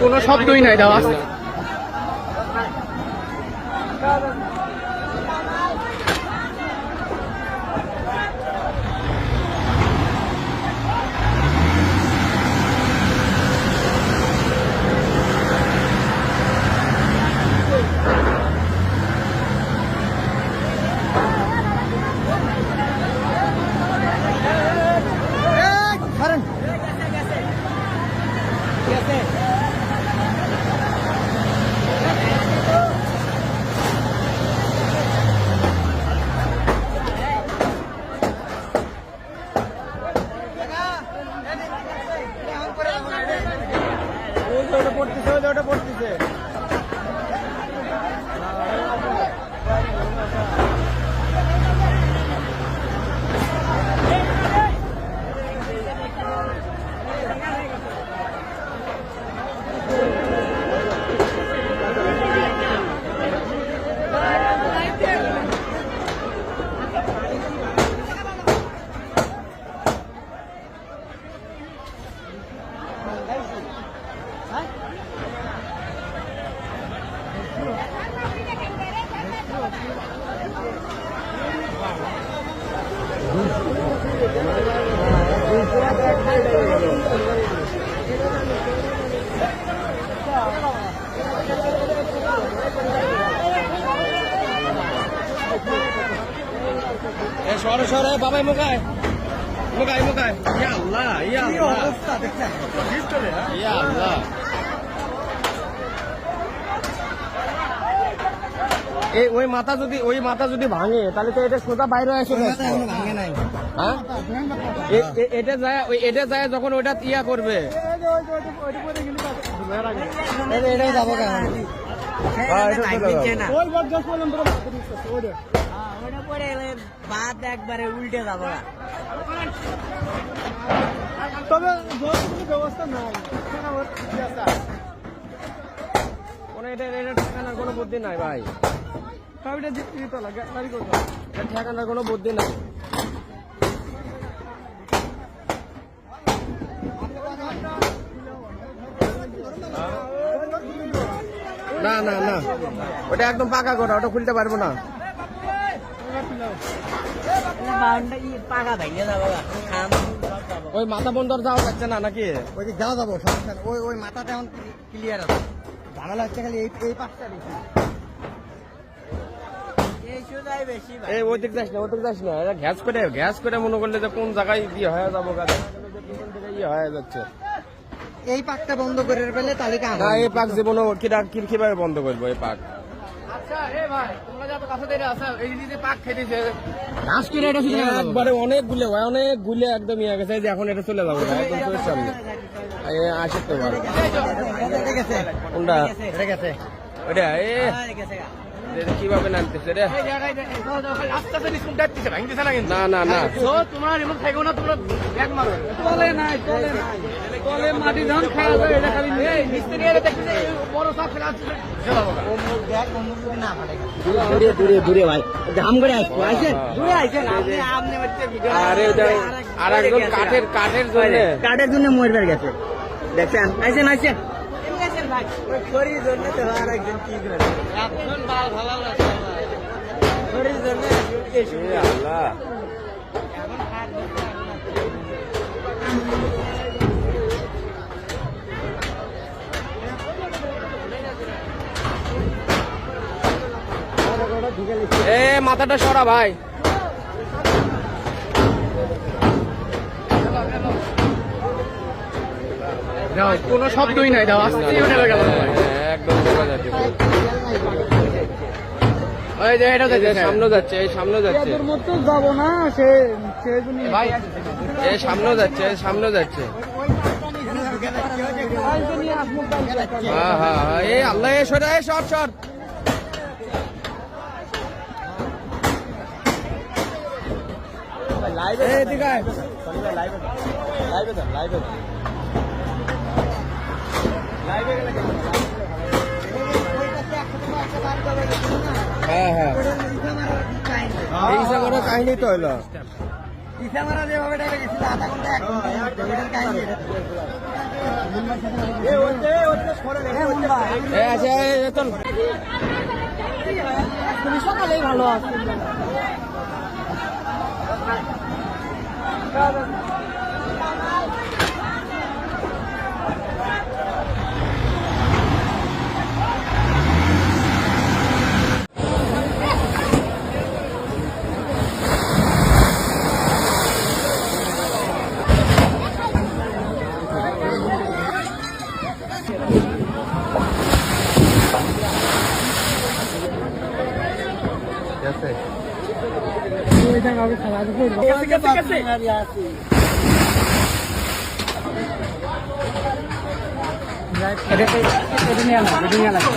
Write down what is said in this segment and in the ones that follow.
কোনো শব্দই নাই দাও আস্তে ওটা পড়তেছে ওটা পড়তেছে সরে বাবাই মুখায় মুখায় মুখায় ইয়া আল্লাহ ইয়া আল্লাহ ইয়া আল্লাহ এই ওই মাথা যদি ওই মাথা যদি ভাঙে তাহলে তো এটা সোজা বাইরে আসে হ্যাঁ এটা যায় ওই এটা যায় যখন ওটা ইয়া করবে এটাই যাব কেন হ্যাঁ। ওটা পরে এলে বাদ একবারে উল্টে যাব তবে ব্যবস্থা নাই কোনো এটা এটা ঠেকানোর কোনো বুদ্ধি নাই ভাই। এটা ঠেকানোর কোনো বুদ্ধি নাই। না না না। ওটা একদম পাকা করা ওটা খুলতে পারব না বাউন্ডারি ই পাকা ভেঙে যাব গা। খাম সব যাব। ওই মাথা বন্দর যাওয়া যাচ্ছে না নাকি? ওই যে যাওয়া যাব সমস্যা। ওই ওই মাথাটা এখন ক্লিয়ার আছে। ঝামেলা হচ্ছে খালি এই এই পাশটা বেশি এই ওই দিক যাস না ওই দিক যাস না। এটা গ্যাস করে গ্যাস করে মনে করলে যে কোন জায়গায় দিয়ে হয়ে যাব গাছ পিছন থেকে ইয়ে হয়ে যাচ্ছে। এই পাকটা বন্ধ করে ফেলে তাহলে কাম না এই পাক জীবনে কিরা কীভাবে বন্ধ করব এই পাক? একবারে অনেক গুলে ভাই অনেক গুলে একদম ইয়ে গেছে যে এখন এটা চলে যাব একদম চোখের সামনে আসে তো ভাই কোনটা ওটা এ হ্যাঁ, কীভাবে নামতেছে রে? না না না। থাকো না তোমরা চলে চলে চলে মাটি খাওয়া যায় এটা খালি মিস্ত্রি বড় সব দূরে দূরে দূরে ভাই। ধাম করে আসব হ্যাঁ। দূরে আপনি আপনি হচ্ছে ভিডিও আরে আর একজন কাঠের কাঠের জন্য। কাঠের জন্য মরবার গেছে। দেখছেন? আইসেন আইসেন এ মাথাটা সরা ভাই। দাও কোনো শব্দই নাই দাও আস্তে উঠে গেল। একদম দেখা যাচ্ছে ওই যে এটা এই সামনে যাচ্ছে এই সামনে যাচ্ছে। মতো যাব না সে ভাই এই সামনে যাচ্ছে সামনে যাচ্ছে। হ্যাঁ হ্যাঁ হ্যাঁ এই আল্লাহ এ সরে শর্ট এই দিকে আয়। হ্যাঁ হ্যাঁ। এই হিসাবে কাহিনী তো হইল পিঠা যেভাবে ডেকে গেছিল আধা ঘণ্টা এক ঘণ্টা কাহিনী এটা। এ ওইতে ওইতে সরে রে মুম্বাই এ আছে? এ চল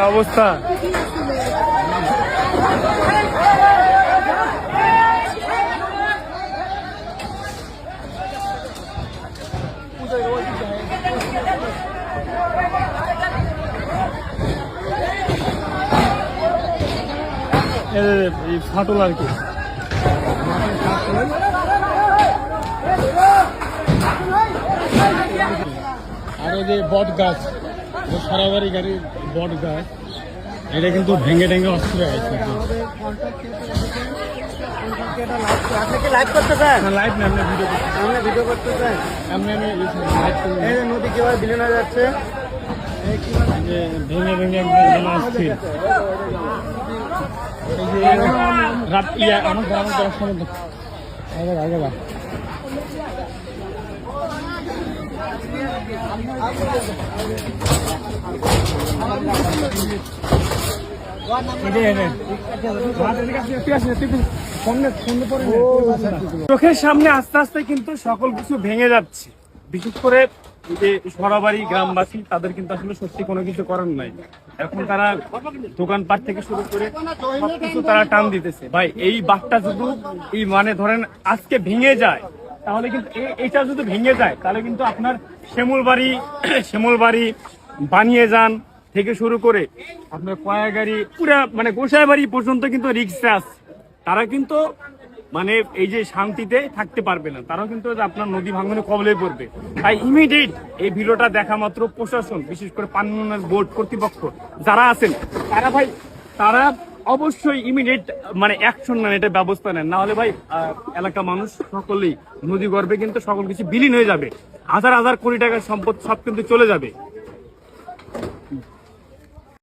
আছে অবস্থা। ফাটল আর কি। আর যে বট গাছ যে সারাবাড়ি গাড়ি বট গাছ। এটা কিন্তু ভেঙে ভেঙে অস্ত্র আছে আপনি কি লাইভ করতেছেন? লাইট না আমরা ভিডিও আপনি ভিডিও করতেছেন? আমরা আমি লাইট করি এই নদী কীভাবে বিলীন হয়ে যাচ্ছে? যে ভেঙে ভেঙে একদম অস্থির। এই যে রাত ইয়া আমার গ্রামের সময় আগে আগে চোখের সামনে আস্তে আস্তে কিন্তু সকল কিছু ভেঙে যাচ্ছে। বিশেষ করে যে সরাবাড়ি গ্রামবাসী, তাদের কিন্তু আসলে সত্যি কোনো কিছু করার নাই। এখন তারা দোকানপাট থেকে শুরু করে সবকিছু তারা টান দিতেছে। ভাই, এই বাঘটা যদি এই মানে ধরেন আজকে ভেঙে যায়, তাহলে কিন্তু এটা যদি ভেঙে যায়, তাহলে কিন্তু আপনার শ্যামল বাড়ি শ্যামল বাড়ি বানিয়ে যান থেকে শুরু করে আপনার কয়াগাড়ি, পুরা মানে গোসাই বাড়ি পর্যন্ত কিন্তু রিক্সে আছে। তারা কিন্তু মানে এই যে শান্তিতে থাকতে পারবে না। তারাও কিন্তু আপনার নদী ভাঙনে কবলে পড়বে। তাই ইমিডিয়েট এই ভিডিওটা দেখা মাত্র প্রশাসন, বিশেষ করে পান্নার বোর্ড কর্তৃপক্ষ, যারা আছেন, তারা ভাই, তারা অবশ্যই ইমিডিয়েট মানে অ্যাকশন নেন, এটা ব্যবস্থা নেন। না হলে ভাই এলাকা মানুষ সকলেই নদী গর্ভে কিন্তু সকল কিছু বিলীন হয়ে যাবে। হাজার হাজার কোটি টাকার সম্পদ সব কিন্তু চলে যাবে।